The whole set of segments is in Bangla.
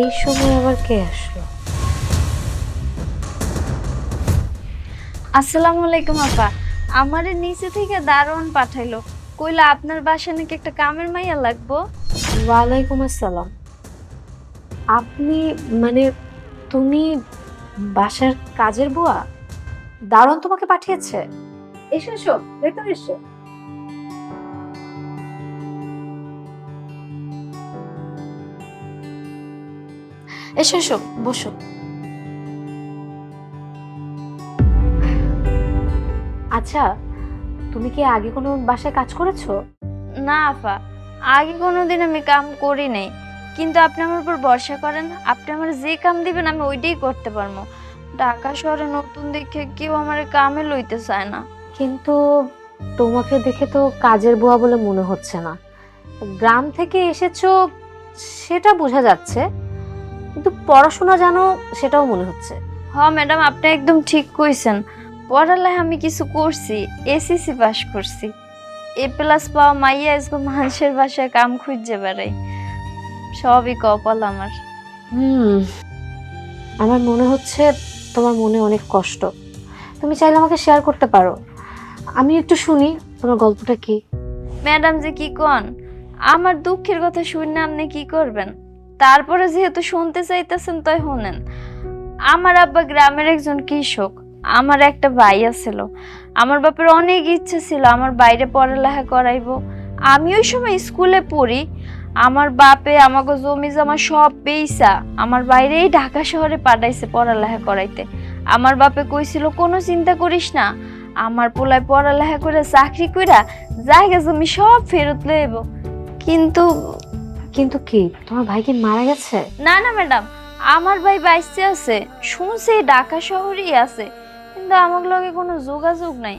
এই সময় আবার কে আসলো? আসসালামু আলাইকুম আপা। আমারে নিচে থেকে দারোয়ান পাঠাইলো। কইলা আপনার বাসা নাকি একটা কামের মাইয়া লাগবো? ওয়ালাইকুম আসসালাম। আপনি মানে তুমি বাসার কাজের বুয়া? দারুণ তোমাকে পাঠিয়েছে। এসো এসো ভেতরে এসো। এসো এসো বসো। আচ্ছা তুমি কি আগে কোনো বাসায় কাজ করেছ? না আপা আগে কোনোদিন আমি কাম করি নাই। কিন্তু আপনি আমার উপর ভরসা করেন আপনি আমার যে কাম দিবেন আমি ওইটাই করতে পারব। ঢাকা শহরে নতুন দেখে কেউ আমার কামে লইতে চায় না। কিন্তু তোমাকে দেখে তো কাজের বুয়া বলে মনে হচ্ছে না। গ্রাম থেকে এসেছ সেটা বোঝা যাচ্ছে। কিন্তু পড়াশোনা জানো সেটাও মনে হচ্ছে। হ ম্যাডাম আপনি একদম ঠিক কইছেন। পড়ালেখা আমি কিছু করছি এসিসি পাস করছি। এ প্লাস পাওয়া মাইয়া আজকে মানুষের বাসায় কাম খুঁজছে বেড়াই। সবই কপাল আমার। হুম আমার মনে হচ্ছে তোমার মনে অনেক কষ্ট। তুমি চাইলে আমাকে শেয়ার করতে পারো। আমি একটু শুনি তোমার গল্পটা কি? ম্যাডাম যে কি কন আমার দুঃখের কথা শুনে আপনি কি করবেন? তারপরে যেহেতু শুনতে চাইতেছেন, তাই শোনেন। আমার আব্বা গ্রামের একজন কৃষক, আমার একটা ভাই আছিল। আমার বাপের অনেক ইচ্ছে ছিল আমার বাইরে পড়ালেখা করাইবো। আমি ওই সময় স্কুলে পড়ি, আমার বাপে আমাকে জমি জমা সব পেইসা আমার বাইরেই ঢাকা শহরে পাঠাইছে পড়ালেখা করাইতে। আমার বাপে কইছিল, কোনো চিন্তা করিস না, আমার পোলায় পড়ালেখা করে, চাকরি কইরা জায়গা জমি সব ফেরত লইব। কিন্তু কিন্তু কি, তোমার ভাই কি মারা গেছে? না না, ম্যাডাম, আমার ভাই বাইসে আছে, শুনছি ঢাকা শহরেই আছে, কিন্তু আমার লগে কোনো যোগাযোগ নাই।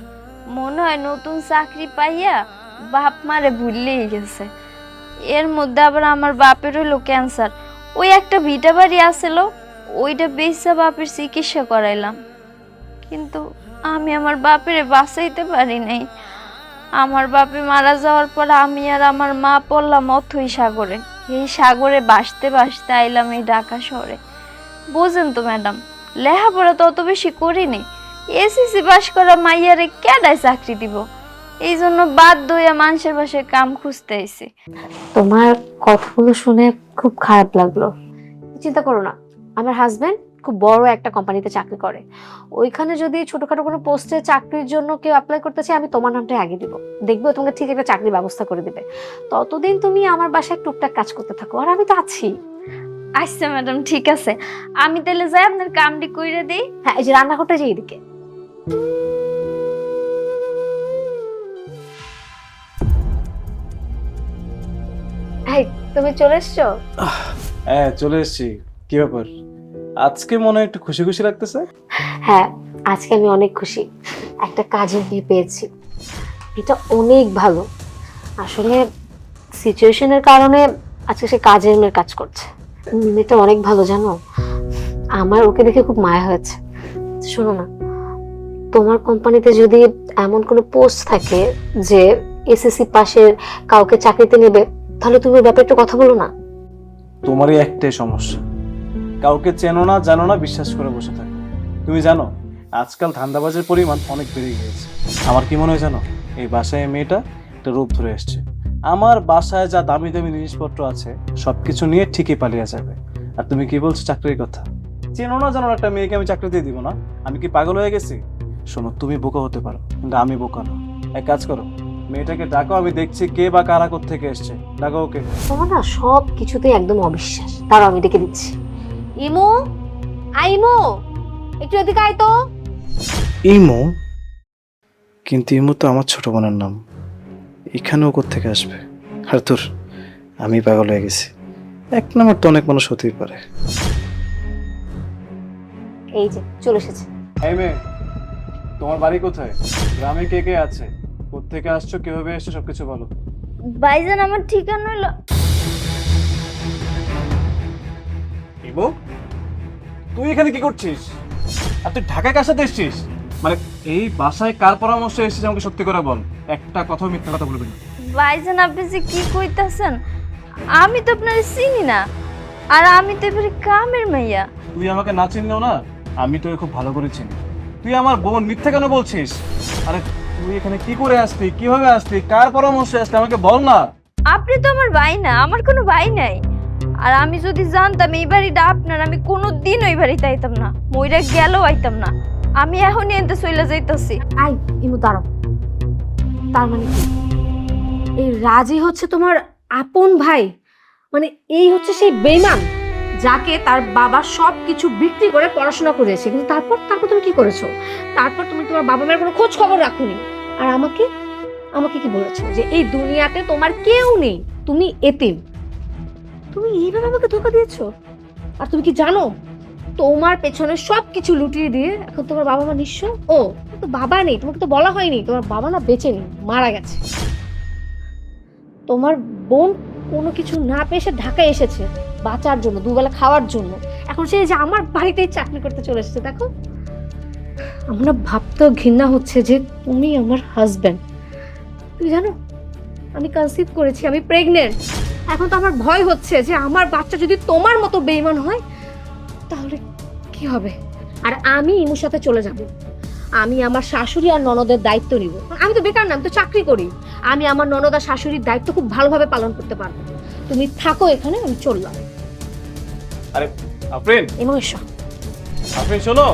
মনে হয় নতুন চাকরি পাইয়া বাপ মারে ভুললেই গেছে। এর মধ্যে আবার আমার বাপের হইল ক্যান্সার। ওই একটা ভিটা বাড়ি আসছিল ওইটা বেচা বাপের চিকিৎসা করাইলাম। কিন্তু আমি আমার বাপের বাঁচাইতে পারি নাই। আমার বাপে মারা যাওয়ার পর আমি আর আমার মা পড়লাম অথই সাগরে এই সাগরে বাসতে বাসতে আইলাম এই ঢাকা শহরে। বুঝেন তো, ম্যাডাম, লেখাপড়া তো অত বেশি করিনি। এসিসি পাস করা মাইয়ারে কেডায় চাকরি দিব? এই জন্য বাধ্য হইয়া মানুষের বাসায় কাম খুঁজতে আইছি। তোমার কথাগুলো শুনে খুব খারাপ লাগল। চিন্তা করো না, আমার হাজবেন্ড খুব বড় একটা কোম্পানিতে চাকরি করে। ওইখানে যদি ছোটখাটো কোনো পোস্টে চাকরির জন্য কেউ অ্যাপ্লাই করতে চায় আমি তোমার নামটা আগে দিব। দেখব তোমাকে ঠিক একটা চাকরির ব্যবস্থা করে দিবে। ততদিন তুমি আমার বাসায় টুকটাক কাজ করতে থাকো আর আমি তো আছি। আচ্ছা ম্যাডাম ঠিক আছে। আমি তাহলে যাই আপনার কামটি কইরে দিই। হ্যাঁ এই যে রান্নাঘরটা যে এইদিকে। এই তুমি চলে এসছো? হ্যাঁ চলে এসেছি। কি ব্যাপার? আজকে মনে একটু খুশি খুশি লাগতেছে? হ্যাঁ আজকে আমি অনেক খুশি। একটা কাজের বিয়ে পেয়েছি। এটা অনেক ভালো। আসলে সিচুয়েশনের কারণে আজকে সে কাজের মেয়ের কাজ করছে। মেয়েটা অনেক ভালো জানো? আমার ওকে দেখে খুব মায়া হয়েছে। শোনো না তোমার কোম্পানিতে যদি এমন কোনো পোস্ট থাকে যে এসএসসি পাশের কাউকে চাকরিতে নেবে তাহলে তুমি ব্যাপারে একটু কথা বলো না। তোমারই একটাই সমস্যা। কাউকে চেনো না, জানো না, বিশ্বাস করে বসে থাকো। তুমি জানো, আজকাল ধান্দাবাজের পরিমাণ অনেক বেড়ে গিয়েছে। আমার কি মনে হয় জানো, এই বাসায় মেয়েটা একটা রূপ ধরে এসছে। আমার বাসায় যা দামি দামি জিনিসপত্র আছে, সবকিছু নিয়ে ঠিকই পালিয়ে যাবে। আর তুমি কি বলছো চাকরির কথা? চেনো না, জানো একটা মেয়েকে আমি চাকরি দিয়ে দিব না। আমি কি পাগল হয়ে গেছি? শোনো, তুমি বোকা হতে পারো, কিন্তু আমি বোকা না। এক কাজ করো, মেয়েটাকে ডাকো, আমি দেখছি কে বা কারা থেকে এসছে। ডাকো ওকে। তোমার না সব কিছুতেই একদম অবিশ্বাস। তারও আমি ডেকে দিচ্ছি। ইমু? আইমু একটু এদিকে আয় তো। ইমো? কিন্তু ইমো তো আমার ছোট বোনের নাম। এখানেও থেকে আসবে? আর তোর আমি পাগল হয়ে গেছি। এক নম্বর তো অনেক মানুষ হতেই পারে। এই যে চলে এসেছে। এই মেয়ে তোমার বাড়ি কোথায়? গ্রামে কে কে আছে? কোথেকে আসছো কীভাবে এসছো সবকিছু বলো। ভাইজান আমার ঠিকানা হলো ইমো তুই এখানে কি করছিস? আর তুই ঢাকায় কার সাথে এসছিস? মানে এই বাসায় কার পরামর্শ এসেছিস আমাকে সত্যি করে বল? একটা কথা মিথ্যা কথা বলবি না। ভাইজান আপনি যে কি কইতাছেন? আমি তো আপনার চিনি না। আর আমি তো এবারে কামের মাইয়া। তুই আমাকে না চিনলেও না আমি তোকে খুব ভালো করে চিনি। তুই আমার বোন মিথ্যা কেন বলছিস? আরে তুই এখানে কি করে আসলি? কীভাবে আসলি? কার পরামর্শে আসলি? আমাকে বল না। আপনি তো আমার ভাই না আমার কোনো ভাই নাই। আর আমি যদি জানতাম এই বাড়িটা আপনার, আমি কোনো দিন ওই বাড়িতে আইতাম না। মইরা গেলেও আইতাম না। আমি এখনই এনতে চলে যাইতাছি। আই, ইমু, দাঁড়াও। তার মানে কি? এই রাজি হচ্ছে তোমার আপন ভাই? মানে এই হচ্ছে সেই বেইমান, যাকে তার বাবা সব কিছু বিক্রি করে পড়াশোনা করেছে কিন্তু তারপর তারপর তুমি কি করেছ? তারপর তুমি তোমার বাবা মায়ের কোনো খোঁজ খবর রাখোনি। আর আমাকে আমাকে কি বলেছ যে এই দুনিয়াতে তোমার কেউ নেই? তুমি এতিম। তুমি এইভাবে আমাকে ধোকা দিয়েছ? আর তুমি কি জানো? তোমার পেছনে সব কিছু লুটিয়ে দিয়ে এখন তোমার বাবা মা নিঃস্ব? ও তো বাবা নেই, তোমাকে তো বলা হয়নি। তোমার বাবা না বেঁচে নেই, মারা গেছে। তোমার বোন কোনো কিছু না পেয়ে সে ঢাকায় এসেছে, বাঁচার জন্য, দুবেলা খাওয়ার জন্য। এখন সে যে আমার বাড়িতেই চাকরি করতে চলে এসেছে, দেখো। আমরা ভাবতেও ঘৃণা হচ্ছে যে তুমি আমার হাজব্যান্ড তুমি জানো, আমি কনসিভ করেছি, আমি প্রেগনেন্ট এখন তো আমার ভয় হচ্ছে যে আমার বাচ্চা যদি তোমার মতো বেইমান হয় তাহলে কি হবে? আর আমি ইমুর সাথে চলে যাব। আমি আমার শাশুড়ি আর ননদের দায়িত্ব নিব। আমি তো বেকার না আমি তো চাকরি করি। আমি আমার ননদ আর শাশুড়ির দায়িত্ব খুব ভালোভাবে পালন করতে পারব। তুমি থাকো এখানে আমি চললাম। আরে আফরিন। এবং এসো আফরিন শোনো।